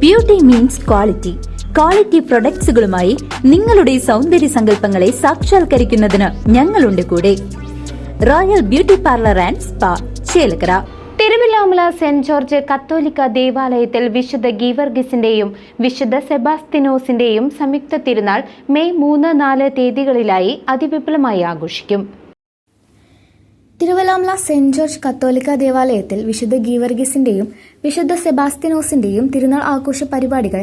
Beauty means quality quality പ്രൊഡക്ട്സുകളുമായി നിങ്ങളുടെ സൗന്ദര്യ സങ്കല്പങ്ങളെ സാക്ഷാത്കരിക്കുന്നതിന് ഞങ്ങളുണ്ട് കൂടെ. Royal beauty parlour and spa Chelakkara. Thiruvilwamala Saint George കത്തോലിക്ക ദേവാലയത്തിൽ വിശുദ്ധ ഗീവർഗിസിന്റെയും വിശുദ്ധ സെബാസ്തിനോസിന്റെയും സംയുക്ത തിരുനാൾ മെയ് മൂന്ന് നാല് തീയതികളിലായി അതിവിപുലമായി ആഘോഷിക്കും. തിരുവല്ലാമല സെന്റ് ജോർജ് കത്തോലിക്ക ദേവാലയത്തിൽ വിശുദ്ധ ഗീവർഗീസിന്റെയും വിശുദ്ധ സെബാസ്തിനോസിന്റെയും തിരുനാൾ ആഘോഷ പരിപാടികൾ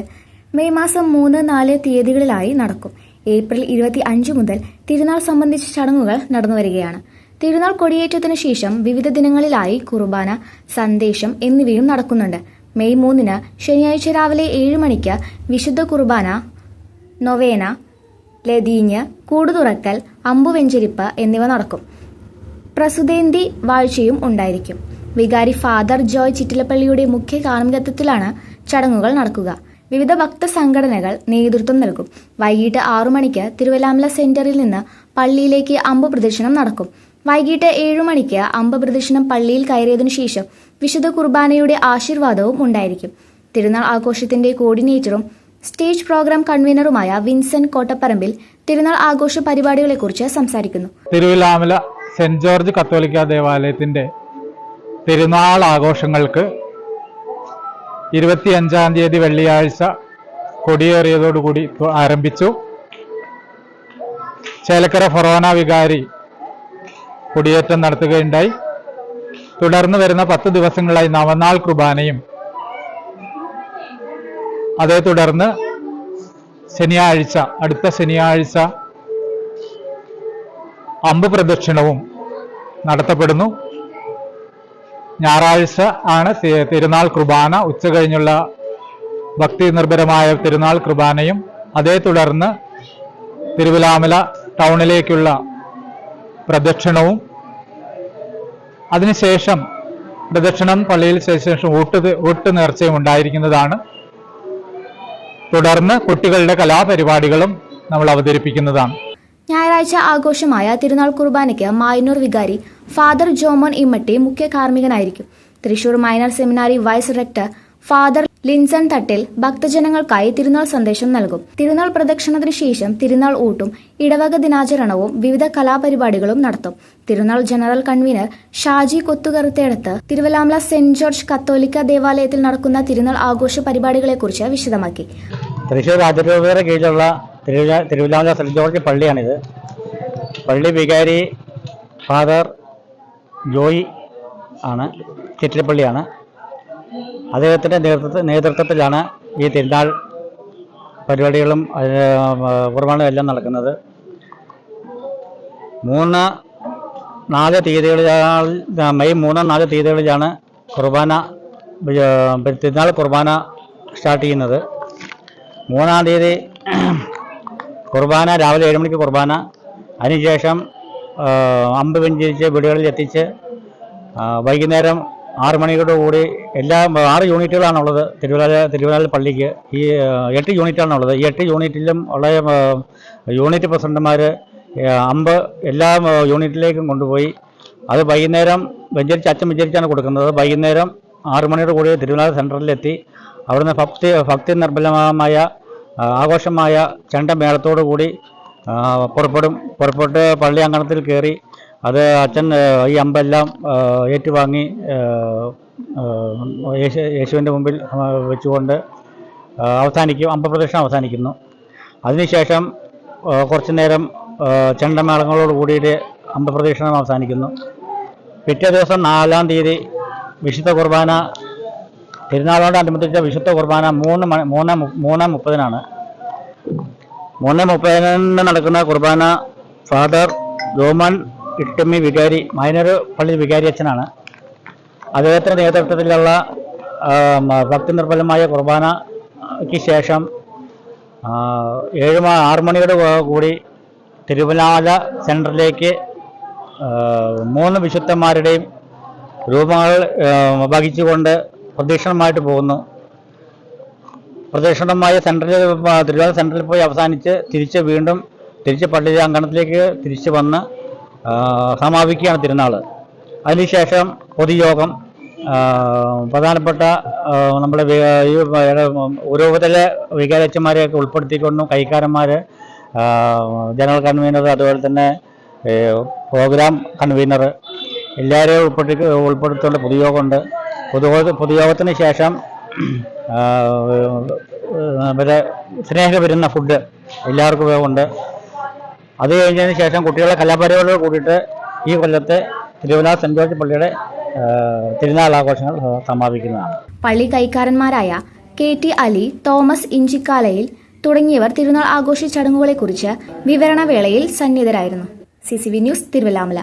മെയ് മാസം മൂന്ന് നാല് തീയതികളിലായി നടക്കും. ഏപ്രിൽ ഇരുപത്തി അഞ്ച് മുതൽ തിരുനാൾ സംബന്ധിച്ച ചടങ്ങുകൾ നടന്നുവരികയാണ്. തിരുനാൾ കൊടിയേറ്റത്തിനു ശേഷം വിവിധ ദിനങ്ങളിലായി കുർബാന സന്ദേശം എന്നിവയും നടക്കുന്നുണ്ട്. മെയ് മൂന്നിന് ശനിയാഴ്ച രാവിലെ ഏഴ് മണിക്ക് വിശുദ്ധ കുർബാന നൊവേന ലതീഞ്ഞ് കൂടുതുറക്കൽ അമ്പുവെഞ്ചരിപ്പ് എന്നിവ നടക്കും. പ്രസുതേന്തി വാഴ്ചയും ഉണ്ടായിരിക്കും. വികാരി ഫാദർ ജോയ് ചിറ്റിലപ്പള്ളിയുടെ മുഖ്യ കാർമ്മികത്വത്തിലാണ് ചടങ്ങുകൾ നടക്കുക. വിവിധ ഭക്ത സംഘടനകൾ നേതൃത്വം നൽകും. വൈകിട്ട് ആറു മണിക്ക് തിരുവല്ലാമല സെന്ററിൽ നിന്ന് പള്ളിയിലേക്ക് അമ്പ് പ്രദക്ഷിണം നടക്കും. വൈകിട്ട് ഏഴു മണിക്ക് അമ്പ് പ്രദക്ഷിണം പള്ളിയിൽ കയറിയതിനു ശേഷം വിശുദ്ധ കുർബാനയുടെ ആശീർവാദവും ഉണ്ടായിരിക്കും. തിരുനാൾ ആഘോഷത്തിന്റെ കോർഡിനേറ്ററും സ്റ്റേജ് പ്രോഗ്രാം കൺവീനറുമായ വിൻസെന്റ് കോട്ടപ്പറമ്പിൽ തിരുനാൾ ആഘോഷ പരിപാടികളെക്കുറിച്ച് സംസാരിക്കുന്നു. തിരുവിലാമല സെന്റ് ജോർജ് കത്തോലിക്ക ദേവാലയത്തിന്റെ തിരുനാൾ ആഘോഷങ്ങൾക്ക് ഇരുപത്തിയഞ്ചാം തീയതി വെള്ളിയാഴ്ച കൊടിയേറിയതോടുകൂടി ആരംഭിച്ചു. ചേലക്കര ഫൊറോന വികാരി കൊടിയേറ്റം നടത്തുകയുണ്ടായി. തുടർന്ന് വരുന്ന പത്ത് ദിവസങ്ങളായി നവനാൾ കുർബാനയും അതേ തുടർന്ന് ശനിയാഴ്ച അടുത്ത ശനിയാഴ്ച അമ്പ് പ്രദക്ഷിണവും നടത്തപ്പെടുന്നു. ഞായറാഴ്ച ആണ് തിരുനാൾ കുർബാന. ഉച്ച കഴിഞ്ഞുള്ള ഭക്തി നിർഭരമായ തിരുനാൾ കുർബാനയും അതേ തുടർന്ന് തിരുവിലാമല ടൗണിലേക്കുള്ള പ്രദക്ഷിണവും. അതിനുശേഷം പ്രദക്ഷിണം പള്ളിയിൽ ശേഷം ഊട്ട് ഊട്ട് നേർച്ചയും ഉണ്ടായിരിക്കുന്നതാണ്. തുടർന്ന് കുട്ടികളുടെ കലാപരിപാടികളും നമ്മൾ അവതരിപ്പിക്കുന്നതാണ്. ഞായറാഴ്ച ആഘോഷമായ തിരുനാൾ കുർബാനയ്ക്ക് മായനൂർ വികാരി ഫാദർ ജോമോൻ ഇമ്മട്ടി മുഖ്യ കാർമ്മികനായിരിക്കും. Thrissur minor seminary vice rector father Linson Thattil ഭക്തജനങ്ങൾക്കായി തിരുനാൾ സന്ദേശം നൽകും. തിരുനാൾ പ്രദക്ഷിണത്തിന് ശേഷം തിരുനാൾ ഊട്ടും ഇടവക ദിനാചരണവും വിവിധ കലാപരിപാടികളും നടത്തും. തിരുനാൾ general convener Shaji Kothukaruthedath Thiruvilwamala Saint George കത്തോലിക്ക ദേവാലയത്തിൽ നടക്കുന്ന തിരുനാൾ ആഘോഷ പരിപാടികളെക്കുറിച്ച് വിശദമാക്കി. അതിരൂപതയുടെ കീഴിലുള്ള തിരുവില്ലാമല സെന്റ് ജോർജ് പള്ളിയാണിത്. പള്ളി വികാരി ഫാദർ ജോയി ആണ് ചിറ്റിലപ്പള്ളിയാണ്. അദ്ദേഹത്തിന്റെ നേതൃത്വ നേതൃത്വത്തിലാണ് ഈ തിരുനാൾ പരിപാടികളും കുർബാനും എല്ലാം നടക്കുന്നത്. മൂന്ന് നാല് തീയതികളിൽ മെയ് മൂന്ന് നാല് തീയതികളിലാണ് കുർബാന തിരുനാൾ കുർബാന സ്റ്റാർട്ട് ചെയ്യുന്നത്. മൂന്നാം തീയതി കുർബാന രാവിലെ ഏഴ് മണിക്ക് കുർബാന. അതിനുശേഷം അമ്പ് വെഞ്ചരിച്ച് വീടുകളിൽ എത്തിച്ച് വൈകുന്നേരം ആറ് മണിയോട് കൂടി എല്ലാ ആറ് യൂണിറ്റുകളാണുള്ളത് തിരുവല്ല തിരുവല്ല പള്ളിക്ക്. ഈ എട്ട് യൂണിറ്റാണുള്ളത്. ഈ എട്ട് യൂണിറ്റിലും ഉള്ള യൂണിറ്റ് പ്രസിഡന്റുമാർ അമ്പ് എല്ലാ യൂണിറ്റിലേക്കും കൊണ്ടുപോയി. അത് വൈകുന്നേരം വെഞ്ചരിച്ച് അച്ഛൻ വെഞ്ചരിച്ചാണ് കൊടുക്കുന്നത്. വൈകുന്നേരം ആറ് മണിയോട് കൂടി തിരുവല്ല സെന്ററിലെത്തി അവിടുന്ന് ഭക്തി ഭക്തി നിർബലമായ ആഘോഷമായ ചെണ്ടമേളത്തോടു കൂടി പുറപ്പെടും പുറപ്പെട്ട് പള്ളി അങ്കണത്തിൽ കയറി അത് അച്ഛൻ ഈ അമ്പെല്ലാം ഏറ്റുവാങ്ങി യേശു യേശുവിന്റെ മുമ്പിൽ വെച്ചുകൊണ്ട് അവസാനിക്കും അമ്പപ്രദക്ഷിണം അവസാനിക്കുന്നു. അതിനുശേഷം കുറച്ചു നേരം ചെണ്ടമേളങ്ങളോട് കൂടിയിട്ട് അമ്പപ്രദക്ഷിണം അവസാനിക്കുന്നു. പിറ്റേ ദിവസം നാലാം തീയതി വിശുദ്ധ കുർബാന തിരുനാളോടനുബന്ധിച്ച വിശുദ്ധ കുർബാന മൂന്ന് മൂന്ന് മൂന്ന് മുപ്പതിനാണ്. മൂന്ന് മുപ്പതിന് നടക്കുന്ന കുർബാന ഫാദർ ജോമൻ ഇട്ടമ്മി വികാരി മൈനർ പള്ളി വികാരി അച്ഛനാണ്. അദ്ദേഹത്തിന്റെ നേതൃത്വത്തിലുള്ള ഭക്തി നിർബലമായ കുർബാനയ്ക്ക് ശേഷം ഏഴ് ആറ് മണിയോട് കൂടി തിരുവനാല സെന്ററിലേക്ക് മൂന്ന് വിശുദ്ധന്മാരുടെയും രൂപങ്ങൾ വഹിച്ചുകൊണ്ട് പ്രദക്ഷിണമായിട്ട് പോകുന്നു. പ്രദക്ഷിണമായ സെൻട്രൽ തിരുവാതിര സെൻട്രലിൽ പോയി അവസാനിച്ച് തിരിച്ച് വീണ്ടും തിരിച്ച് പള്ളി അങ്കണത്തിലേക്ക് തിരിച്ച് വന്ന് സമാപിക്കുകയാണ് തിരുനാൾ അതിനുശേഷം പൊതുയോഗം പ്രധാനപ്പെട്ട നമ്മുടെ ഈ ഉരൂപത്തിലെ വികാരച്ചന്മാരെയൊക്കെ ഉൾപ്പെടുത്തിക്കൊണ്ടും കൈക്കാരന്മാർ ജനറൽ കൺവീനർ അതുപോലെ തന്നെ പ്രോഗ്രാം കൺവീനർ എല്ലാവരെയും ഉൾപ്പെടുത്തി ഉൾപ്പെടുത്തിയുള്ള പൊതുയോഗമുണ്ട്. പൊതുയോഗ പൊതുയോഗത്തിന് ശേഷം ഇവരെ സ്നേഹ വരുന്ന ഫുഡ് എല്ലാവർക്കും ഉണ്ട് അത് കഴിഞ്ഞതിന് ശേഷം കുട്ടികളെ കലാപരിപാടിയോട് കൂടിയിട്ട് ഈ കൊല്ലത്തെ തിരുവല്ല സെന്റ് ജോർജ് പള്ളിയുടെ തിരുനാൾ ആഘോഷങ്ങൾ സമാപിക്കുന്നതാണ്. പള്ളി കൈക്കാരന്മാരായ K T Ali Thomas Inchikkalayil തുടങ്ങിയവർ തിരുനാൾ ആഘോഷ ചടങ്ങുകളെക്കുറിച്ച് വിവരണവേളയിൽ സന്നിധരായിരുന്നു C C V news Thiruvilwamala.